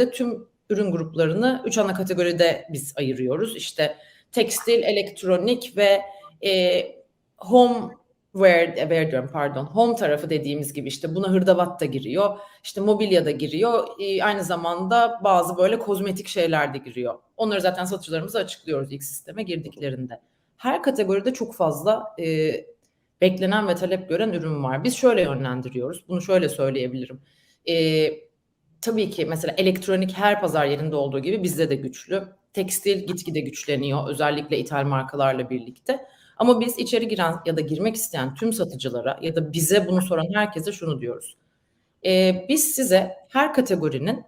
kategoride tüm ürün gruplarını üç ana kategoride biz ayırıyoruz. İşte tekstil, elektronik ve e, home where, where diyorum pardon home tarafı dediğimiz gibi işte buna hırdavat da giriyor işte mobilya da giriyor e, aynı zamanda bazı böyle kozmetik şeyler de giriyor. Onları zaten satıcılarımıza açıklıyoruz ilk sisteme girdiklerinde. Her kategoride çok fazla e, beklenen ve talep gören ürün var. Biz şöyle yönlendiriyoruz bunu şöyle söyleyebilirim. E, tabii ki mesela elektronik her pazar yerinde olduğu gibi bizde de güçlü. Tekstil gitgide güçleniyor özellikle ithal markalarla birlikte. Ama biz içeri giren ya da girmek isteyen tüm satıcılara ya da bize bunu soran herkese şunu diyoruz. Ee, biz size her kategorinin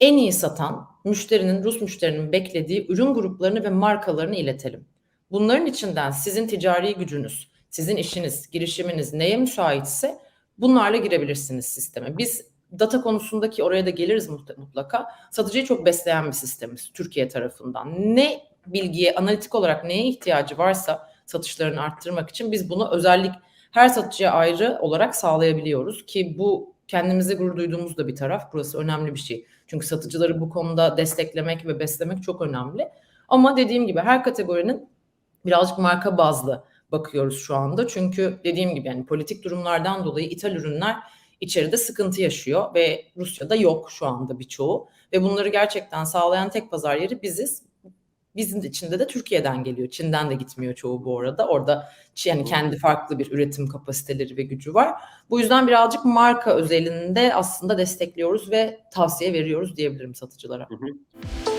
en iyi satan müşterinin, Rus müşterinin beklediği ürün gruplarını ve markalarını iletelim. Bunların içinden sizin ticari gücünüz, sizin işiniz, girişiminiz neye müsaitse bunlarla girebilirsiniz sisteme. Biz data konusundaki oraya da geliriz mutlaka. Satıcıyı çok besleyen bir sistemiz Türkiye tarafından. Ne bilgiye, analitik olarak neye ihtiyacı varsa satışlarını arttırmak için biz bunu özellik her satıcıya ayrı olarak sağlayabiliyoruz ki bu kendimize gurur duyduğumuz da bir taraf. Burası önemli bir şey. Çünkü satıcıları bu konuda desteklemek ve beslemek çok önemli. Ama dediğim gibi her kategorinin birazcık marka bazlı bakıyoruz şu anda. Çünkü dediğim gibi yani politik durumlardan dolayı ithal ürünler içeride sıkıntı yaşıyor ve Rusya'da yok şu anda birçoğu. Ve bunları gerçekten sağlayan tek pazar yeri biziz. Bizim içinde de Türkiye'den geliyor. Çin'den de gitmiyor çoğu bu arada. Orada yani kendi farklı bir üretim kapasiteleri ve gücü var. Bu yüzden birazcık marka özelinde aslında destekliyoruz ve tavsiye veriyoruz diyebilirim satıcılara. Hı hı.